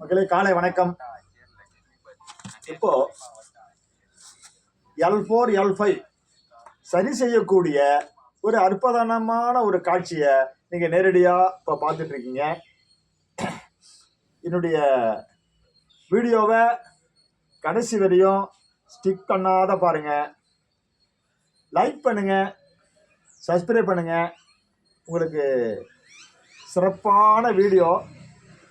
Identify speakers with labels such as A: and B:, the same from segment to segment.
A: மக்களே காலை வணக்கம். இப்போ எல் ஃபோர் எல் ஃபைவ் சரி செய்யக்கூடிய ஒரு அற்புதமான ஒரு காட்சியை நீங்கள் நேரடியாக இப்போ பார்த்துட்டு இருக்கீங்க என்னுடைய வீடியோவை கடைசி வரையும் ஸ்டிக் பண்ணாத பாருங்க. லைக் பண்ணுங்க சப்ஸ்கிரைப் பண்ணுங்க. உங்களுக்கு சிறப்பான video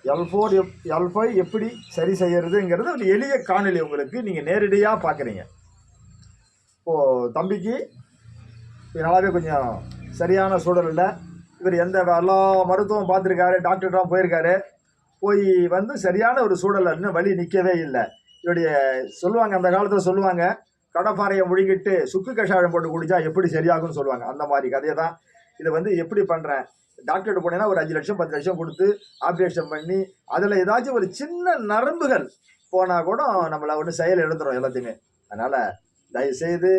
A: L four F L five எப்படி சரி செய்யறதுங்கிறது ஒரு எளிய காணொலி உங்களுக்கு நீங்கள் நேரடியாக பார்க்குறீங்க இப்போது தம்பிக்கு நல்லாவே கொஞ்சம் சரியான சூழலில் இவர் எந்த எல்லா மருத்துவம் பார்த்துருக்காரு டாக்டர்கிட்ட போயிருக்காரு. போய் வந்து சரியான ஒரு சூழல் இன்னும் வழி நிற்கவே இல்லை. இவருடைய சொல்லுவாங்க அந்த காலத்தில் சொல்லுவாங்க கடப்பாறையை முழுங்கிட்டு சுக்கு கஷாயம் போட்டு குடித்தா எப்படி சரியாகும்னு சொல்லுவாங்க. அந்த மாதிரி கதையை தான் இதை வந்து எப்படி பண்ணுறேன் டாக்டர்கிட்ட போனீங்கன்னா ஒரு அஞ்சு லட்சம் பத்து லட்சம் கொடுத்து ஆப்ரேஷன் பண்ணி அதில் ஏதாச்சும் ஒரு சின்ன நரம்புகள் போனால் கூட நம்மளை ஒன்று செயல் எழுந்துடும் எல்லாத்தையுமே. அதனால் தயவுசெய்து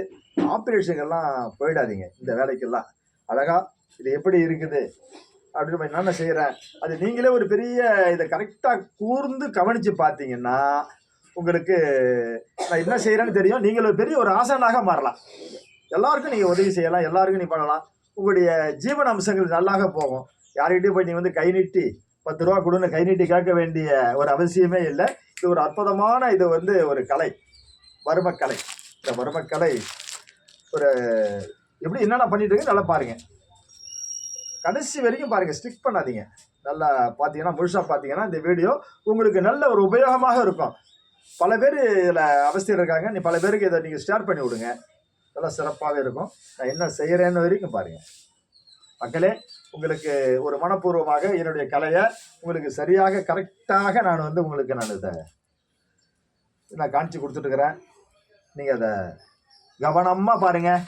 A: ஆப்ரேஷனுக்கெல்லாம் போயிடாதீங்க இந்த வேலைக்கெல்லாம். அழகா இது எப்படி இருக்குது? அப்படின்னு என்னென்ன செய்கிறேன் அது நீங்களே ஒரு பெரிய இதை கரெக்டாக கூர்ந்து கவனித்து பார்த்தீங்கன்னா உங்களுக்கு நான் என்ன செய்கிறேன்னு தெரியும். நீங்கள் ஒரு பெரிய ஒரு ஆசனாக மாறலாம். எல்லாருக்கும் நீங்கள் உதவி செய்யலாம் எல்லாருக்கும் நீ பண்ணலாம். உங்களுடைய ஜீவன அம்சங்கள் நல்லாக போகும். யார்கிட்டையும் போய் நீ வந்து கை நீட்டி பத்து ரூபா கொடுன்னு கை நீட்டி கேட்க வேண்டிய ஒரு அவசியமே இல்லை. இது ஒரு அற்புதமான இது வந்து ஒரு கலை. வருமக்கலை. இந்த வருமக்கலை ஒரு எப்படி என்னென்ன பண்ணிட்டு இருக்கு நல்லா பாருங்கள் கடைசி வரைக்கும் பாருங்கள் ஸ்டிக் பண்ணாதீங்க. நல்லா பார்த்தீங்கன்னா முழுசாக பார்த்தீங்கன்னா இந்த வீடியோ உங்களுக்கு நல்ல ஒரு உபயோகமாக இருக்கும். பல பேர் இதில் அவசியம் இருக்காங்க. நீ பல பேருக்கு இதை நீங்கள் ஷேர் பண்ணி விடுங்க. நல்லா சிறப்பாக இருக்கும். நான் என்ன செய்கிறேன்னு வரைக்கும் பாருங்கள் மக்களே உங்களுக்கு ஒரு மனப்பூர்வமாக என்னுடைய கலையை உங்களுக்கு சரியாக கரெக்டாக நான் வந்து உங்களுக்கு நான் இதை நான் காமிச்சு கொடுத்துட்டுருக்கிறேன். நீங்கள் அதை கவனமாக பாருங்கள்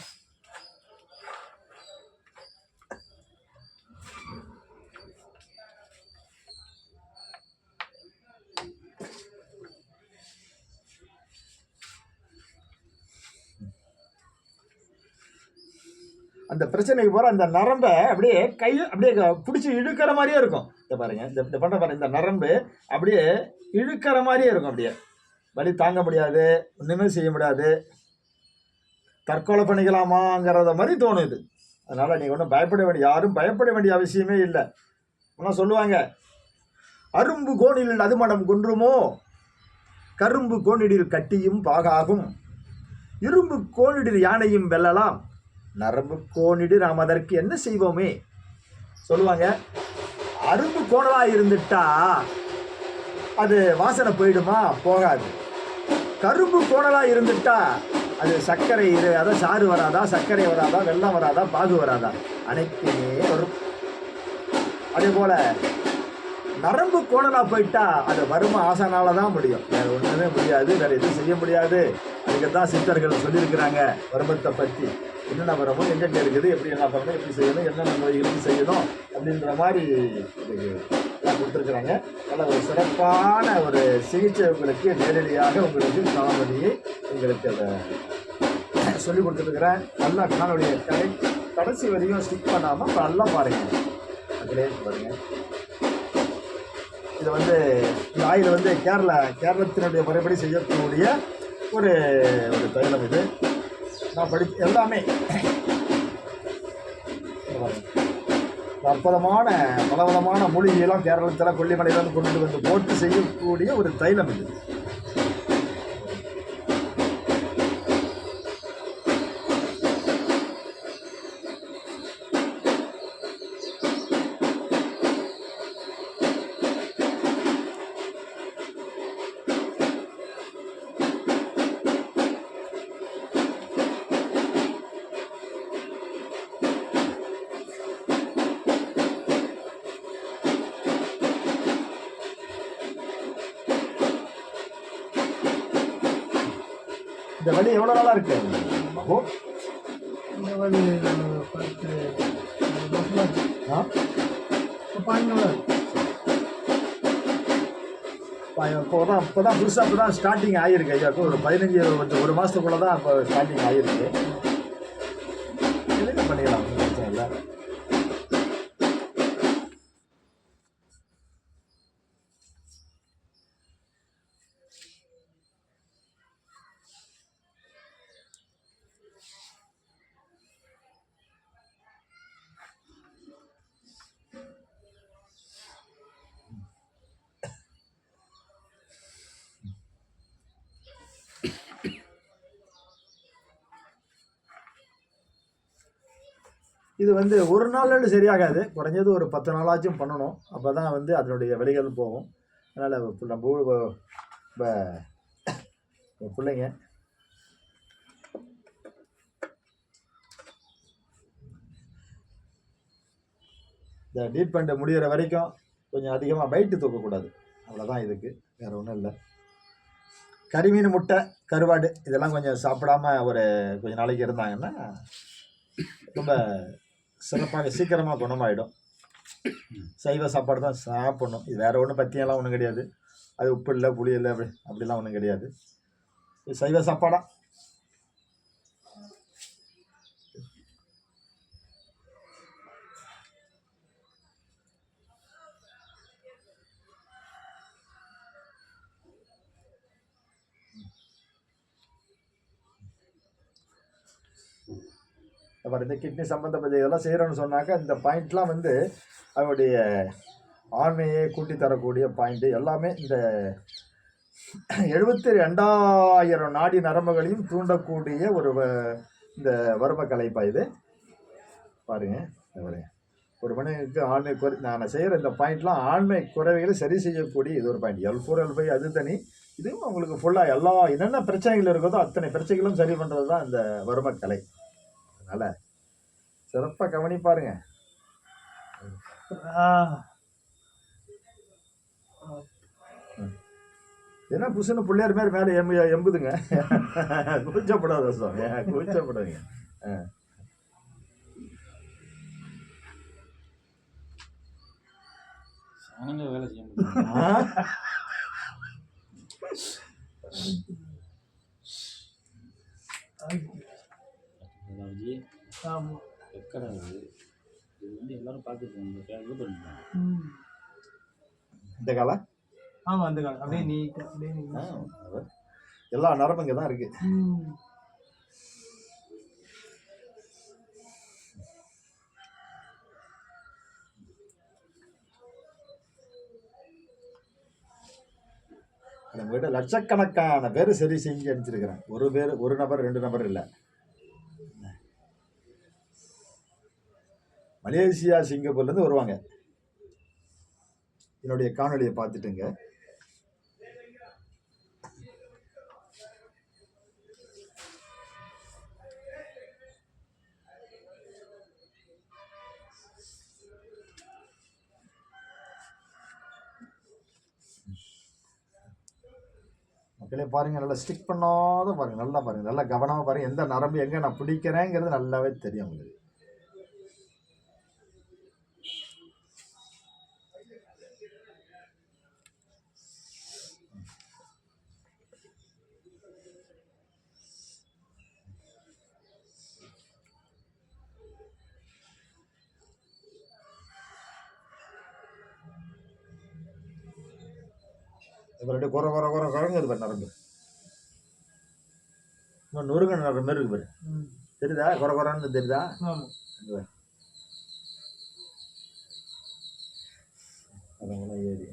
A: அந்த பிரச்சனைக்கு போகிற அந்த நரம்பை அப்படியே கை அப்படியே பிடிச்சி இழுக்கிற மாதிரியே இருக்கும். இதை பாருங்கள் இந்த இந்த பண்ணுற பாருங்க இந்த நரம்பு அப்படியே இழுக்கிற மாதிரியே இருக்கும் அப்படியே. வலி தாங்க முடியாது ஒன்றுமே செய்ய முடியாது. தற்கொலை பண்ணிக்கலாமாங்கிறத மாதிரி தோணுது அதனால் நீங்கள் ஒன்றும் பயப்பட வேண்டிய யாரும் பயப்பட வேண்டிய அவசியமே இல்லை. ஆனால் சொல்லுவாங்க? அரும்பு கோணில் அதுமணம் குன்றுமோ? கரும்பு கோணிடில் கட்டியும் பாகாகும். இரும்பு கோணிடில் யானையும் வெல்லலாம். நரம்பு கோணிடு நாம் அதற்கு என்ன செய்வோமே? சொல்லுவாங்க அரும்பு கோணலாக இருந்துட்டா அது வாசனை போயிடுமா? போகாது. கரும்பு கோணலாக இருந்துட்டா அது சர்க்கரை இரு அதான் சாறு வராதா? சர்க்கரை வராதா? வெள்ளம் வராதா? பாகு வராதா? அனைத்துமே வரும். அதே போல நரம்பு கோணலாக போயிட்டா அது வரும ஆசனால தான் முடியும். வேறு ஒன்றுமே முடியாது வேறு எதுவும் செய்ய முடியாது. அதுக்கு தான் சித்தர்கள் சொல்லியிருக்கிறாங்க வருமத்தை பற்றி என்னென்ன வரமோ எங்கெங்க இருக்குது எப்படி என்ன பண்ணணும் எப்படி செய்யணும் என்னென்ன நோய்களுக்கு செய்யணும் அப்படின்ற மாதிரி கொடுத்துருக்குறாங்க. நல்ல ஒரு சிறப்பான ஒரு சிகிச்சை உங்களுக்கு நேரடியாக உங்களுக்கு காணொலியை உங்களுக்கு அதை சொல்லி கொடுத்துருக்குறேன் நல்லா காணொலிய கடை கடைசி வரையும் ஸ்டிக் பண்ணாமல் நல்லா பாருங்கள் அதிலே பாருங்க. இது வந்து இந்த ஆயில் வந்து கேரளா கேரளத்தினுடைய முறைப்படி செய்யக்கூடிய ஒரு ஒரு தைலம் இது. நான் படி எல்லாமே. அற்புதமான பலவிதமான மூலிகையெல்லாம் கேரளத்தில் கொல்லிமலையிலேருந்து கொண்டு வந்து போட்டு செய்யக்கூடிய ஒரு தைலம் இது. இந்த வழி எவ்வளோ நாளாக இருக்கு? மகோ
B: இந்த வழி பத்து.
A: ஆ?
B: இருக்கு.
A: இப்போ தான் இப்போ தான் புதுசாக இப்போ தான் ஸ்டார்டிங் ஆகிருக்கு ஐயா இப்போ ஒரு பதினஞ்சு ஒரு ஒரு மாதத்துக்குள்ளே தான் இப்போ ஸ்டார்டிங் ஆகிருக்கு ஒண்ணும் பிரச்சனை இல்லை இது வந்து ஒரு நாள்ல சரியாகாது. குறைஞ்சது ஒரு பத்து நாளாச்சும் பண்ணணும். அப்போ தான் வந்து அதனுடைய விலைகள் போகும். அதனால் நம்ம ஊ- இப்போ பிள்ளைங்க. இந்த டீட் பண்ணிட்டு முடிகிற வரைக்கும் கொஞ்சம் அதிகமாக பைட்டு தூக்கக்கூடாது. அவ்வளோதான் இதுக்கு. வேறு ஒன்றும் இல்லை. கறிமீன் முட்டை கருவாடு இதெல்லாம் கொஞ்சம் சாப்பிடாம ஒரு கொஞ்சம் நாளைக்கு இருந்தாங்கன்னா ரொம்ப சிறப்பாக சீக்கிரமாக குணமாயிடும். சைவ சாப்பாடு தான் சாப்பிடணும். இது வேறு ஒன்றும் பற்றியெல்லாம் ஒன்றும் கிடையாது. அது உப்பு இல்லை புளி இல்லை அப்படி அப்படிலாம் ஒன்றும் கிடையாது. இது சைவ சாப்பாடாக அப்புறம் இந்த கிட்னி சம்மந்தப்பட்ட இதெல்லாம் செய்கிறோன்னு சொன்னாக்கா இந்த பாயிண்ட்லாம் வந்து அவங்களுடைய ஆண்மையை கூட்டி தரக்கூடிய பாயிண்ட்டு எல்லாமே இந்த எழுபத்தி ரெண்டாயிரம் நாடி நரம்புகளையும் தூண்டக்கூடிய ஒரு வ- இந்த வரும கலைப்பா இது. பாருங்கள் ஒரு மனிதனுக்கு ஆண்மை குறை நான் செய்கிற இந்த பாயிண்ட்லாம் ஆண்மை குறைவைகளை சரி செய்யக்கூடிய இது ஒரு point L four L five அது தனி. இதுவும் உங்களுக்கு ஃபுல்லாக எல்லா என்னென்ன பிரச்சனைகள் இருக்குதோ அத்தனை பிரச்சனைகளும் சரி பண்ணுறது தான் இந்த வர்ம கலை அதனால் சிறப்பாக கவனி பாருங்க
B: ஆ.
A: என்ன புசுன்னு பிள்ளையார் மாதிரி மேலே எம்பு எம்புதுங்க. கூச்சப்படாத சுவாமி. கூச்சப்படாதீங்க.
C: வேலை செய்ய முடியும்?
B: ஆமாம்
C: எக்கடா இது இது வந்து எல்லாரும் பார்த்துருக்காங்க இது பண்ணிக்கலாம்
B: ம்.
A: இந்த காலம்
B: ஆமாம் அந்த காலம் அப்படியே நீட்டாக அப்படியே.
A: எல்லா நரம்பு இங்கே தான் இருக்கு.
B: ம்.
A: நம்ம கிட்ட லட்சக்கணக்கான பேர் சரி செஞ்சு அனுப்பிச்சிருக்கிறேன் ஒரு பேர் ஒரு நபர் ரெண்டு நபர் இல்லை. மலேசியா சிங்கப்பூர்லேருந்து வருவாங்க. என்னுடைய காணொளியை பார்த்துட்டுங்க. மக்களே பாருங்க நல்லா ஸ்டிக் பண்ணாத பாருங்க நல்லா பாருங்க நல்லா கவனமாக பாருங்க எந்த நரம்பு எங்கே நான் பிடிக்கிறேங்கிறது நல்லாவே தெரியும் உங்களுக்கு. ரெண்டு குறை குறை குறை குறைங்குது பாரு நரம்பு. இன்னும் நொறுங்க நரம்பு மாதிரி இருக்கு பாரு. தெரியுதா? குறை குறைன்னு தெரியுதா? அதெல்லாம் ஏறி.